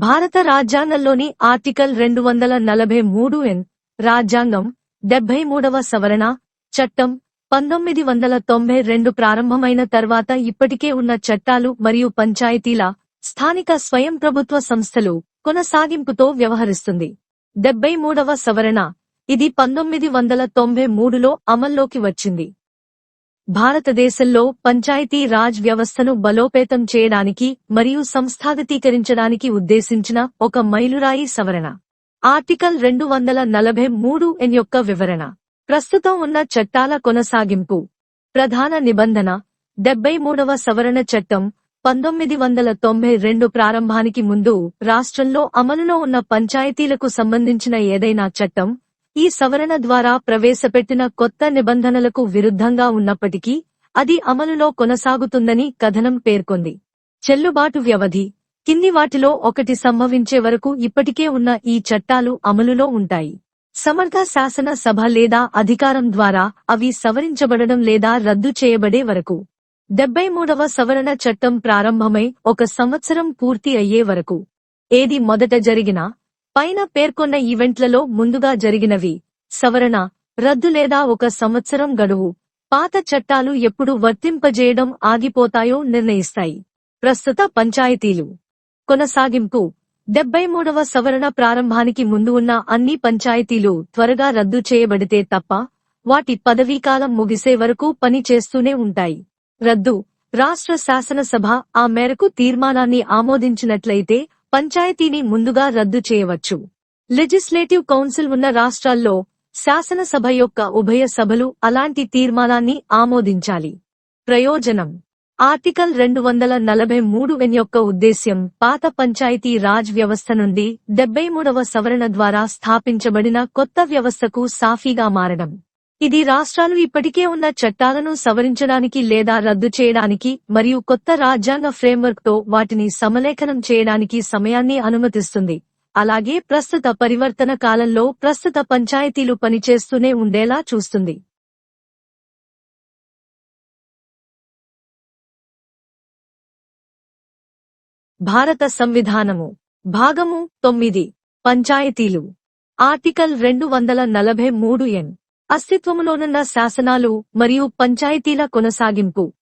భారత రాజ్యాంగంలోని ఆర్టికల్ రెండు వందల నలభై మూడు ఎన్ రాజ్యాంగం డెబ్బై మూడవ సవరణ చట్టం పంతొమ్మిది వందల తొంభై రెండు ప్రారంభమైన తర్వాత ఇప్పటికే ఉన్న చట్టాలు మరియు పంచాయతీల స్థానిక స్వయం ప్రభుత్వ సంస్థలు కొనసాగింపుతో వ్యవహరిస్తుంది. డెబ్బై మూడవ సవరణ ఇది పంతొమ్మిది వందల తొంభై మూడులో అమల్లోకి వచ్చింది. భారతదేశంలో పంచాయతీ రాజ్ వ్యవస్థను బలోపేతం చేయడానికి మరియు సంస్థాగతీకరించడానికి ఉద్దేశించిన ఒక మైలురాయి సవరణ. ఆర్టికల్ రెండు వందల నలభై మూడు ఎన్ యొక్క వివరణ. ప్రస్తుతం ఉన్న చట్టాల కొనసాగింపు. ప్రధాన నిబంధన. డెబ్బై మూడవ సవరణ చట్టం పంతొమ్మిది వందల తొంభై రెండు ప్రారంభానికి ముందు రాష్ట్రంలో అమలులో ఉన్న పంచాయతీలకు సంబంధించిన ఏదైనా చట్టం ఈ సవరణ ద్వారా ప్రవేశపెట్టిన కొత్త నిబంధనలకు విరుద్ధంగా ఉన్నప్పటికీ అది అమలులో కొనసాగుతుందని కథనం పేర్కొంది. చెల్లుబాటు వ్యవధి. కింది వాటిలో ఒకటి సంభవించే వరకు ఇప్పటికే ఉన్న ఈ చట్టాలు అమలులో ఉంటాయి. సమర్థ శాసన సభ లేదా అధికారం ద్వారా అవి సవరించబడడం లేదా రద్దు చేయబడే వరకు. డెబ్బై మూడవ సవరణ చట్టం ప్రారంభమై ఒక సంవత్సరం పూర్తి అయ్యే వరకు. ఏది మొదట జరిగినా పైన పేర్కొన్న ఈవెంట్లలో ముందుగా జరిగినవి. సవరణ రద్దు లేదా ఒక సంవత్సరం గడువు. పాత చట్టాలు ఎప్పుడు వర్తింపజేయడం ఆగిపోతాయో నిర్ణయిస్తాయి. ప్రస్తుత పంచాయతీలు. కొనసాగింపు. డెబ్బై మూడవ సవరణ ప్రారంభానికి ముందు ఉన్న అన్ని పంచాయతీలు త్వరగా రద్దు చేయబడితే తప్ప వాటి పదవీకాలం ముగిసే వరకు పని చేస్తూనే ఉంటాయి. రద్దు. రాష్ట్ర శాసనసభ ఆ మేరకు తీర్మానాన్ని ఆమోదించినట్లయితే పంచాయతీని ముందుగా రద్దు చేయవచ్చు. లెజిస్లేటివ్ కౌన్సిల్ ఉన్న రాష్ట్రాల్లో శాసనసభ యొక్క ఉభయ సభలు అలాంటి తీర్మానాన్ని ఆమోదించాలి. ప్రయోజనం. ఆర్టికల్ రెండు వందల నలభై మూడు ఎన్ యొక్క ఉద్దేశ్యం పాత పంచాయతీ రాజ్ వ్యవస్థ నుండి డెబ్బై మూడవ సవరణ ద్వారా స్థాపించబడిన కొత్త వ్యవస్థకు సాఫీగా మారడం. ఇది రాష్ట్రాలు ఇప్పటికే ఉన్న చట్టాలను సవరించడానికి లేదా రద్దు చేయడానికి మరియు కొత్త రాజ్యాంగ ఫ్రేమ్వర్క్తో వాటిని సమలేఖనం చేయడానికి సమయాన్ని అనుమతిస్తుంది. అలాగే ప్రస్తుత పరివర్తన కాలంలో ప్రస్తుత పంచాయతీలు పనిచేస్తూనే ఉండేలా చూస్తుంది. భారత సంవిధానము. భాగము తొమ్మిది. పంచాయతీలు. ఆర్టికల్ రెండు వందల నలభై మూడు ఎన్. అస్తిత్వములోనున్న శాసనాలు మరియు పంచాయతీల కొనసాగింపు.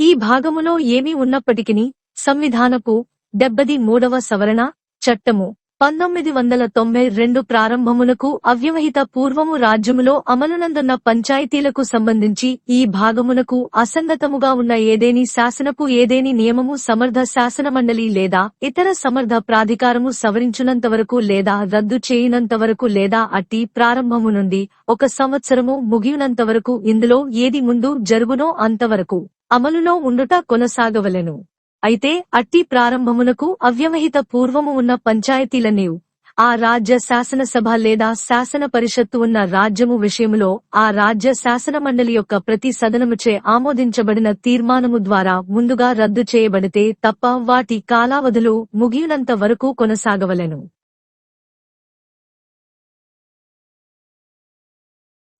ఈ భాగములో ఏమీ ఉన్నప్పటికీ సంవిధానపు డెబ్బది మూడవ సవరణ చట్టము. పంతొమ్మిది వందల తొంభై రెండు ప్రారంభమునకు అవ్యవహిత పూర్వము రాజ్యములో అమలునందున్న పంచాయతీలకు సంబంధించి ఈ భాగమునకు అసంగతముగా ఉన్న ఏదేని శాసనపు ఏదేని నియమము సమర్థ శాసనమండలి లేదా ఇతర సమర్థ ప్రాధికారము సవరించునంతవరకు లేదా రద్దు చేయనంతవరకు లేదా అట్టి ప్రారంభము నుండి ఒక సంవత్సరము ముగియునంతవరకు ఇందులో ఏది ముందు జరుగునో అంతవరకు అమలులో ఉండుట కొనసాగవలెను. అయితే అట్టి ప్రారంభమునకు అవ్యవహిత పూర్వము ఉన్న పంచాయతీలనేవు ఆ రాజ్య శాసనసభ లేదా శాసన పరిషత్తు ఉన్న రాజ్యము విషయములో ఆ రాజ్య శాసన మండలి యొక్క ప్రతి సదనముచే ఆమోదించబడిన తీర్మానము ద్వారా ముందుగా రద్దు చేయబడితే తప్ప వాటి కాలావధులు ముగియునంత వరకు కొనసాగవలెను.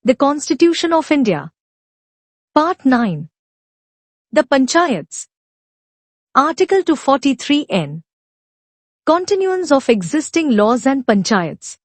The constitution of India part nine the panchayats Article 243N Continuance of existing laws and panchayats.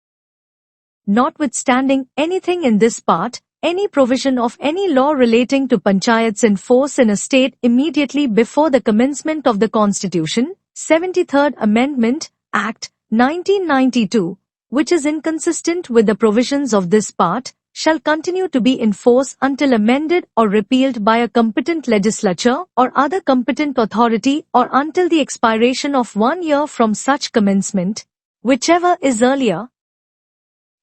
Notwithstanding anything in this part, any provision of any law relating to panchayats in force in a state immediately before the commencement of the Constitution, 73rd Amendment, Act, 1992, which is inconsistent with the provisions of this part, shall continue to be in force until amended or repealed by a competent legislature or other competent authority or until the expiration of one year from such commencement, whichever is earlier,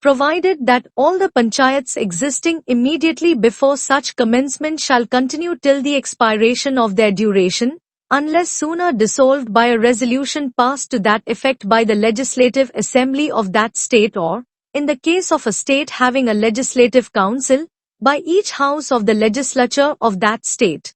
provided that all the panchayats existing immediately before such commencement shall continue till the expiration of their duration, unless sooner dissolved by a resolution passed to that effect by the legislative assembly of that state or, in the case of a state having a legislative council, by each house of the legislature of that state.